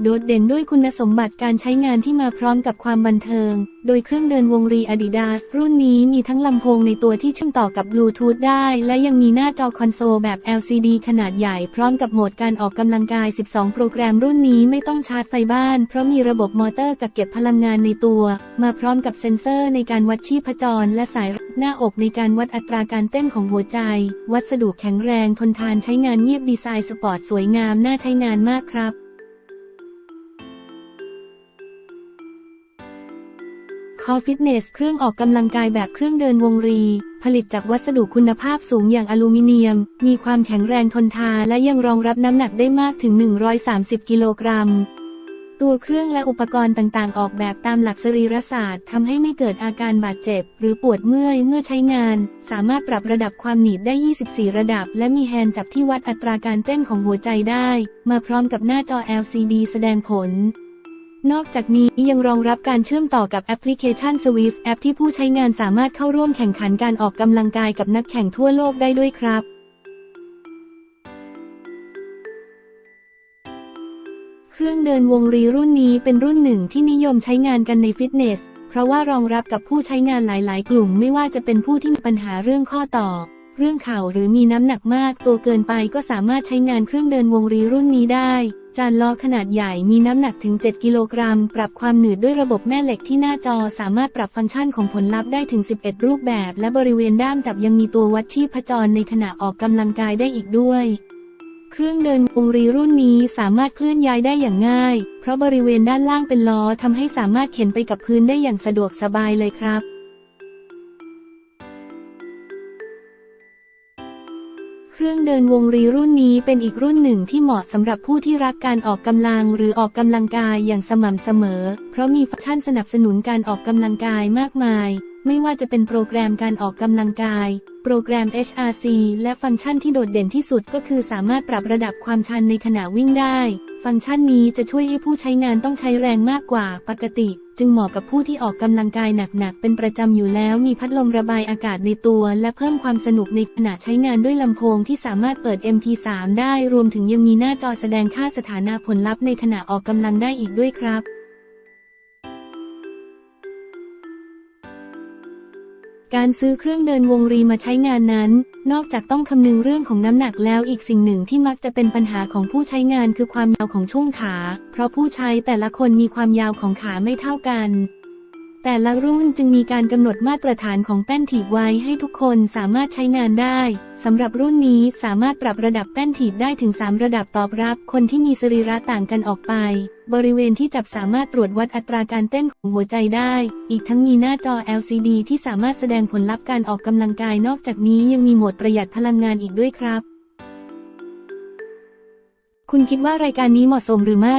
โดดเด่นด้วยคุณสมบัติการใช้งานที่มาพร้อมกับความบันเทิง โดยเครื่องเดินวงรี Adidas รุ่นนี้มีทั้งลำโพงในตัวที่เชื่อมต่อกับบลูทูธได้ และยังมีหน้าจอคอนโซลแบบ LCD ขนาดใหญ่พร้อมกับโหมดการออกกำลังกาย 12 โปรแกรมรุ่นนี้ไม่ต้องชาร์จไฟบ้าน เพราะมีระบบมอเตอร์กักเก็บพลังงานในตัว มาพร้อมกับเซ็นเซอร์ในการวัดชีพจร และสายหน้าอกในการวัดอัตราการเต้นของหัวใจ วัสดุแข็งแรงทนทานใช้งานเงียบดีไซน์สปอร์ตสวยงามน่าใช้งานมากครับ คอฟิตเนส เครื่องออกกำลังกายแบบเครื่องเดินวงรี ผลิตจากวัสดุคุณภาพสูงอย่างอลูมิเนียม มีความแข็งแรงทนทานและยังรองรับน้ำหนักได้มากถึง 130 กิโลกรัม ตัวเครื่องและอุปกรณ์ต่างๆ ออกแบบตามหลักสรีรศาสตร์ทำให้ไม่เกิดอาการบาดเจ็บ หรือปวดเมื่อยเมื่อใช้งาน สามารถปรับระดับความหนีบได้ 24 ระดับ และมีแฮนด์จับที่วัดอัตราการเต้นของหัวใจได้ มาพร้อมกับหน้าจอ LCD แสดงผล นอกจากนี้ยังรองรับการเชื่อมต่อกับแอปพลิเคชัน Swift แอปที่ผู้ใช้งานสามารถเข้าร่วมแข่งขันการออกกำลังกายกับนักแข่งทั่วโลกได้ด้วยครับเครื่องเดินวงรีรุ่นนี้เป็นรุ่นหนึ่งที่นิยมใช้งานกันในฟิตเนส เพราะว่ารองรับกับผู้ใช้งานหลาย ๆ กลุ่มไม่ว่าจะเป็นผู้ที่มีปัญหาเรื่องข้อต่อ เรื่องข่าวหรือมีน้ำหนักมากตัวเกินไปก็สามารถใช้งานเครื่องเดินวงรีรุ่นนี้ได้ จานล้อขนาดใหญ่มีน้ำหนักถึง 7 กิโลกรัม ปรับความหนืดด้วยระบบแม่เหล็กที่หน้าจอสามารถปรับฟังก์ชันของผลลัพธ์ได้ถึง 11 รูปแบบ และบริเวณด้ามจับยังมีตัววัดชีพจรในขณะออกกำลังกายได้อีกด้วยเครื่องเดินวงรีรุ่นนี้สามารถเคลื่อนย้ายได้อย่างง่าย เพราะบริเวณด้านล่างเป็นล้อทำให้สามารถเข็นไปกับพื้นได้อย่างสะดวกสบายเลยครับ รื่องเดินวงรีรุ่นนี้เป็นอีกรุ่นหนึ่งที่เหมาะสำหรับผู้ที่รักการออกกำลังหรือออกกำลังกายอย่างสม่ำเสมอ เพราะมีฟังก์ชันสนับสนุนการออกกำลังกายมากมาย ไม่ว่าจะเป็นโปรแกรมการออกกำลังกาย โปรแกรม HRC และฟังก์ชันที่โดดเด่นที่สุดก็คือสามารถปรับระดับความชันในขณะวิ่งได้ ฟังก์ชันนี้จะช่วยให้ผู้ใช้งานต้องใช้แรงมากกว่าปกติ จึงเหมาะกับผู้ที่ออกกำลังกายหนักๆ เป็นประจำอยู่แล้วมีพัดลมระบายอากาศในตัว และเพิ่มความสนุกในขณะใช้งานด้วยลำโพงที่สามารถเปิด MP3 ได้รวมถึงยังมีหน้าจอแสดงค่าสถานะผลลัพธ์ในขณะออกกำลังได้อีกด้วยครับ การซื้อเครื่องเดินวงรีมาใช้งานนั้น นอกจากต้องคำนึงเรื่องของน้ำหนักแล้วอีกสิ่งหนึ่งที่มักจะเป็นปัญหาของผู้ใช้งานคือความยาวของช่วงขา เพราะผู้ใช้แต่ละคนมีความยาวของขาไม่เท่ากัน แต่ละรุ่นจึงมีการกำหนดมาตรฐานของแป้นถีบไว้ให้ทุกคนสามารถใช้งานได้ สำหรับรุ่นนี้สามารถปรับระดับแป้นถีบได้ถึง 3 ระดับตอบรับ คนที่มีสรีระต่างกันออกไป บริเวณที่จับสามารถตรวจวัดอัตราการเต้นของหัวใจได้ อีกทั้งมีหน้าจอ LCD ที่สามารถแสดงผลลัพธ์การออกกำลังกายนอกจากนี้ยังมีโหมดประหยัดพลังงานอีกด้วยครับ คุณคิดว่ารายการนี้เหมาะสมหรือไม่